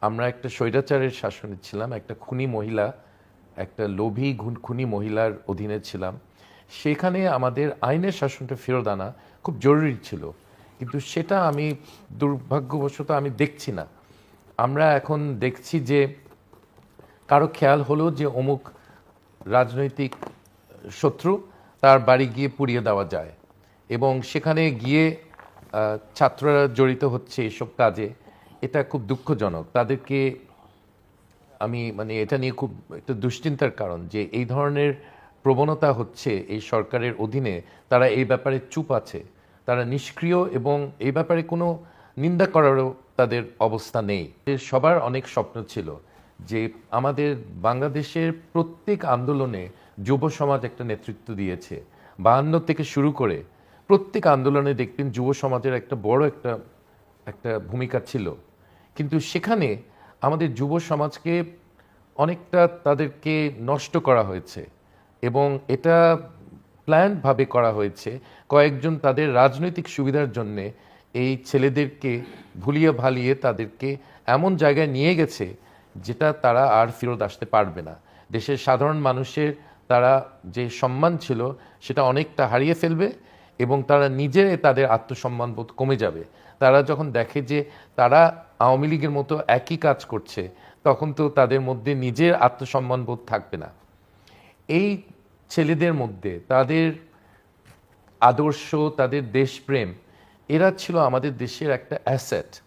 আমরা একটা স্বৈরাচারের শাসনে ছিলাম, একটা খুনি মহিলা, একটা লোভী খুনি মহিলার অধীনে ছিলাম। সেখানে আমাদের আইনের শাসনটা ফেরত আনা খুব জরুরি ছিল। কিন্তু সেটা আমি, দুর্ভাগ্যবশত আমি দেখছি না। আমরা এখন দেখছি যে কারও খেয়াল হলো যে অমুক রাজনৈতিক শত্রু তার বাড়ি গিয়ে পুড়িয়ে দেওয়া যায়। এবং সেখানে গিয়ে ছাত্ররা জড়িত হচ্ছে এসব কাজে। এটা খুব দুঃখজনক। তাদেরকে আমি মানে এটা নিয়ে খুব একটা দুশ্চিন্তার কারণ যে এই ধরনের প্রবণতা হচ্ছে এই সরকারের অধীনে, তারা এই ব্যাপারে চুপ আছে। তারা নিষ্ক্রিয় এবং এই ব্যাপারে কোনো নিন্দা করারও তাদের অবস্থা নেই। সবার অনেক স্বপ্ন ছিল যে আমাদের বাংলাদেশের প্রত্যেক আন্দোলনে যুব সমাজ একটা নেতৃত্ব দিয়েছে। বাহান্ন থেকে শুরু করে প্রত্যেক আন্দোলনে দেখবেন যুব সমাজের একটা বড় একটা একটা ভূমিকা ছিল। কিন্তু সেখানে আমাদের যুব সমাজকে অনেকটা তাদেরকে নষ্ট করা হয়েছে এবং এটা প্ল্যানভাবে করা হয়েছে। কয়েকজন তাদের রাজনৈতিক সুবিধার জন্যে এই ছেলেদেরকে ভুলিয়ে ভালিয়ে তাদেরকে এমন জায়গায় নিয়ে গেছে যেটা তারা আর ফেরত আসতে পারবে না। দেশের সাধারণ মানুষের তারা যে সম্মান ছিল সেটা অনেকটা হারিয়ে ফেলবে এবং তারা নিজে তাদের আত্মসম্মান বোধ কমে যাবে। তারা যখন দেখে যে তারা আওয়ামী লীগের মতো একই কাজ করছে, তখন তো তাদের মধ্যে নিজের আত্মসম্মান বোধ থাকবে না। এই ছেলেদের মধ্যে তাদের আদর্শ, তাদের দেশপ্রেম, এরা ছিল আমাদের দেশের একটা অ্যাসেট।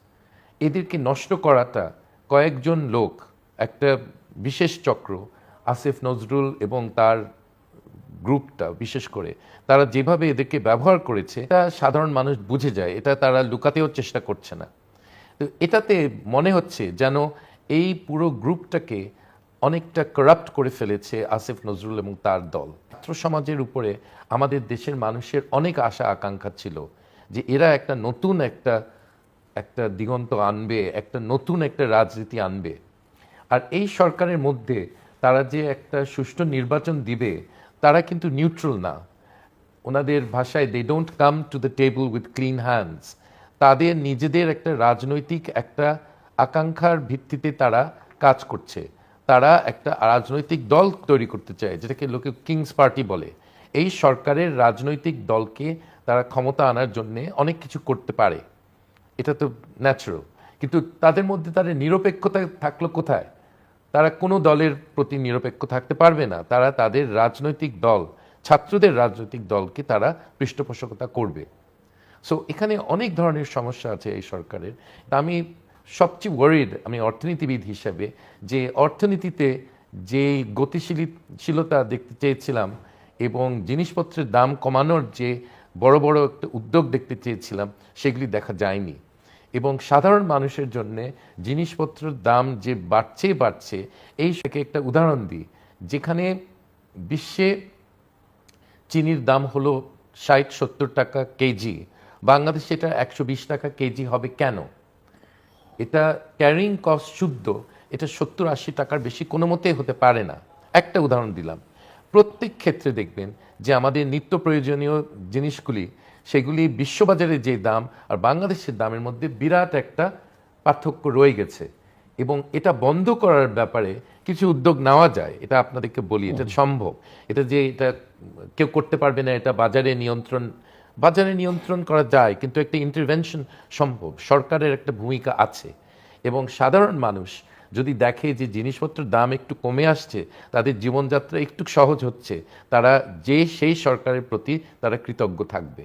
এদেরকে নষ্ট করাটা কয়েকজন লোক, একটা বিশেষ চক্র, আসিফ নজরুল এবং তার গ্রুপটা, বিশেষ করে তারা যেভাবে এদেরকে ব্যবহার করেছে, এটা সাধারণ মানুষ বুঝে যায়, এটা তারা লুকাতেও চেষ্টা করছে না। তো এটাতে মনে হচ্ছে যেন এই পুরো গ্রুপটাকে অনেকটা করাপ্ট করে ফেলেছে আসিফ নজরুল এবং তার দল। ছাত্র সমাজের উপরে আমাদের দেশের মানুষের অনেক আশা, আকাঙ্ক্ষা ছিল যে এরা একটা নতুন একটা একটা দিগন্ত আনবে, একটা নতুন একটা রাজনীতি আনবে। আর এই সরকারের মধ্যে তারা যে একটা সুষ্ঠু নির্বাচন দিবে তারা কিন্তু নিউট্রাল না। ওনাদের ভাষায় they don't come to the table with clean hands তাদের নিজেদের একটা রাজনৈতিক একটা আকাঙ্ক্ষার ভিত্তিতে তারা কাজ করছে। তারা একটা রাজনৈতিক দল তৈরি করতে চায়, যেটাকে লোকে কিংস পার্টি বলে। এই সরকারের রাজনৈতিক দলকে তারা ক্ষমতা আনার জন্য অনেক কিছু করতে পারে। এটা তো ন্যাচারাল কিন্তু তাদের মধ্যে তাদের নিরপেক্ষতা থাকল কোথায়? তারা কোনো দলের প্রতি নিরপেক্ষ থাকতে পারবে না। তারা তাদের রাজনৈতিক দল, ছাত্রদের রাজনৈতিক দলকে তারা পৃষ্ঠপোষকতা করবে। সো এখানে অনেক ধরনের সমস্যা আছে এই সরকারের। আমি সবচেয়ে ওয়ারিড আমি অর্থনীতিবিদ হিসেবে, যে অর্থনীতিতে যে গতিশীলশীলতা দেখতে চেয়েছিলাম এবং জিনিসপত্রের দাম কমানোর যে বড় বড় একটা উদ্যোগ দেখতে চেয়েছিলাম, সেগুলি দেখা যায়নি। এবং সাধারণ মানুষের জন্য জিনিসপত্রের দাম যে বাড়ছে বাড়ছে, এই থেকে একটা উদাহরণ দিই। যেখানে বিশ্বে চিনির দাম হলো ষাট, সত্তর টাকা কেজি। বাংলাদেশে এটা একশো বিশ টাকা কেজি হবে কেন? এটা ক্যারিং কস্ট শুদ্ধ, এটা সত্তর, আশি টাকার বেশি কোনো মতেই হতে পারে না। একটা উদাহরণ দিলাম। প্রত্যেক ক্ষেত্রে দেখবেন যে আমাদের নিত্য প্রয়োজনীয় জিনিসগুলি সেগুলি বিশ্ববাজারে যে দাম আর বাংলাদেশের দামের মধ্যে বিরাট একটা পার্থক্য রয়ে গেছে। এবং এটা বন্ধ করার ব্যাপারে কিছু উদ্যোগ নেওয়া যায় এটা আপনাদেরকে বলি এটা সম্ভব। এটা যে এটা কেউ করতে পারবে না এটা বাজারে নিয়ন্ত্রণ বাজারে নিয়ন্ত্রণ করা যায় কিন্তু একটা ইন্টারভেনশন সম্ভব সরকারের একটা ভূমিকা আছে। এবং সাধারণ মানুষ যদি দেখে যে জিনিসপত্রের দাম একটু কমে আসছে তাদের জীবনযাত্রা একটু সহজ হচ্ছে তারা যে সেই সরকারের প্রতি তারা কৃতজ্ঞ থাকবে।